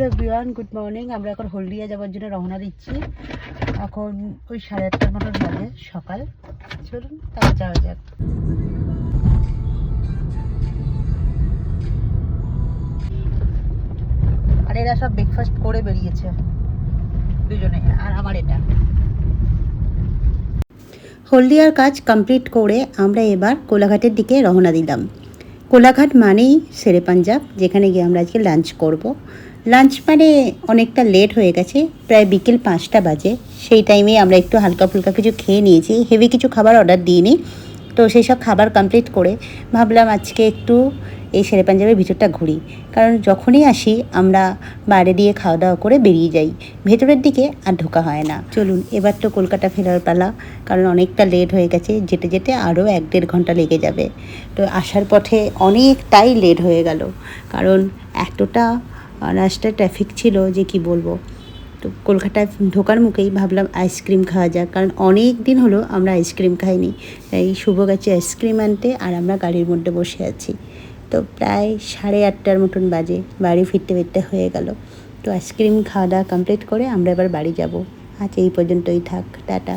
Hello বিয়ান good morning. আমরা এখন হলদিয়া যাওয়ার জন্য রওনা দিচ্ছি। এখন ওই সাড়ে আটটার মতন বাজে সকাল। চলুন, তাহলে যাওয়া যাক। আর এরা সব ব্রেকফাস্ট করে বেরিয়েছে, দুজনে, আর আমার এটা। হলদিয়ার কাজ কমপ্লিট করে আমরা এবার কোলাঘাটের দিকে রওনা দিলাম। কোলাঘাট মানেই সেরে পাঞ্জাব, যেখানে গিয়ে আমরা আজকে লাঞ্চ করব। লাঞ্চ মানে অনেকটা লেট হয়ে গেছে, প্রায় বিকেল পাঁচটা বাজে। সেই টাইমে আমরা একটু হালকা ফুলকা কিছু খেয়ে নিয়েছি। হেভি কিছু খাবার অর্ডার দিইনি। তো সেই সব খাবার কমপ্লিট করে ভাবলাম আজকে একটু এই শেরে পাঞ্জাবের ভিতরটা ঘুরি। কারণ যখনই আসি, আমরা বাইরে দিয়ে খাওয়া দাওয়া করে বেরিয়ে যাই। ভেতরের দিকে আর ঢোকা হয় না। চলুন, এবার তো কলকাতা ফেরার পালা। কারণ অনেকটা লেট হয়ে গেছে, যেতে যেতে আরও এক দেড় ঘণ্টা লেগে যাবে। তো আসার পথে অনেকটাই লেট হয়ে গেল। কারণ এতটা রাস্তায় ট্রাফিক ছিল যে কি বলব? তো কলকাতায় ঢোকার মুখেই ভাবলাম আইসক্রিম খাওয়া যাক, কারণ অনেক দিন হলো আমরা আইসক্রিম খাইনি। তাই শুভ গেছে আইসক্রিম আনতে আর আমরা গাড়ির মধ্যে বসে আছি। তো প্রায় সাড়ে আটটার মতন বাজে, বাড়ি ফিরতে ফিরতে হয়ে গেল। তো আইসক্রিম খাওয়া দাওয়া কমপ্লিট করে আমরা এবার বাড়ি যাব। আজ এই পর্যন্তই থাক, টাটা।